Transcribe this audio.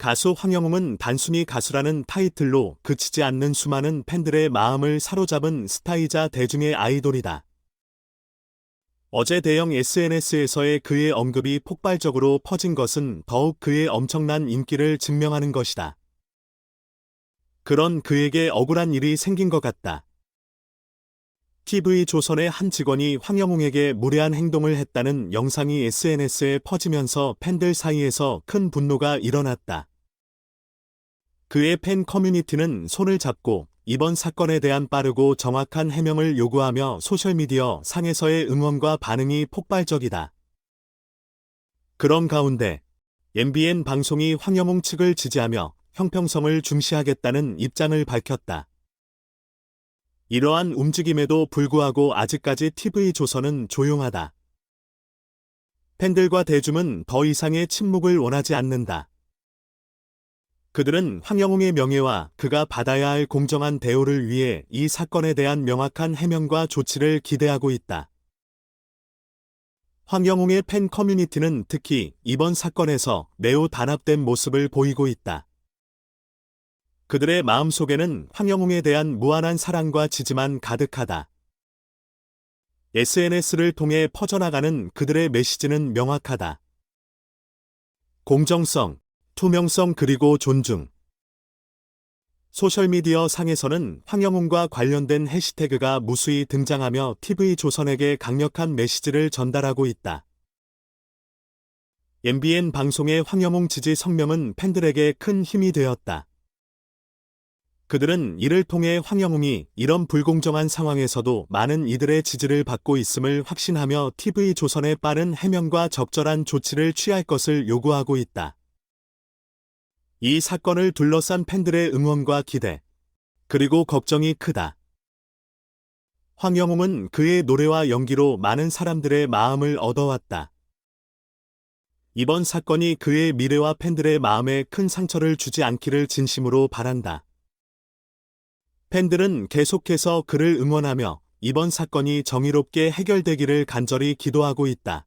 가수 황영웅은 단순히 가수라는 타이틀로 그치지 않는 수많은 팬들의 마음을 사로잡은 스타이자 대중의 아이돌이다. 어제 대형 SNS에서의 그의 언급이 폭발적으로 퍼진 것은 더욱 그의 엄청난 인기를 증명하는 것이다. 그런 그에게 억울한 일이 생긴 것 같다. TV조선의 한 직원이 황영웅에게 무례한 행동을 했다는 영상이 SNS에 퍼지면서 팬들 사이에서 큰 분노가 일어났다. 그의 팬 커뮤니티는 손을 잡고 이번 사건에 대한 빠르고 정확한 해명을 요구하며 소셜미디어 상에서의 응원과 반응이 폭발적이다. 그런 가운데 MBN 방송이 황영웅 측을 지지하며 형평성을 중시하겠다는 입장을 밝혔다. 이러한 움직임에도 불구하고 아직까지 TV조선은 조용하다. 팬들과 대중은 더 이상의 침묵을 원하지 않는다. 그들은 황영웅의 명예와 그가 받아야 할 공정한 대우를 위해 이 사건에 대한 명확한 해명과 조치를 기대하고 있다. 황영웅의 팬 커뮤니티는 특히 이번 사건에서 매우 단합된 모습을 보이고 있다. 그들의 마음속에는 황영웅에 대한 무한한 사랑과 지지만 가득하다. SNS를 통해 퍼져나가는 그들의 메시지는 명확하다. 공정성, 투명성 그리고 존중. 소셜미디어 상에서는 황영웅과 관련된 해시태그가 무수히 등장하며 TV조선에게 강력한 메시지를 전달하고 있다. MBN 방송의 황영웅 지지 성명은 팬들에게 큰 힘이 되었다. 그들은 이를 통해 황영웅이 이런 불공정한 상황에서도 많은 이들의 지지를 받고 있음을 확신하며 TV조선의 빠른 해명과 적절한 조치를 취할 것을 요구하고 있다. 이 사건을 둘러싼 팬들의 응원과 기대, 그리고 걱정이 크다. 황영웅은 그의 노래와 연기로 많은 사람들의 마음을 얻어왔다. 이번 사건이 그의 미래와 팬들의 마음에 큰 상처를 주지 않기를 진심으로 바란다. 팬들은 계속해서 그를 응원하며 이번 사건이 정의롭게 해결되기를 간절히 기도하고 있다.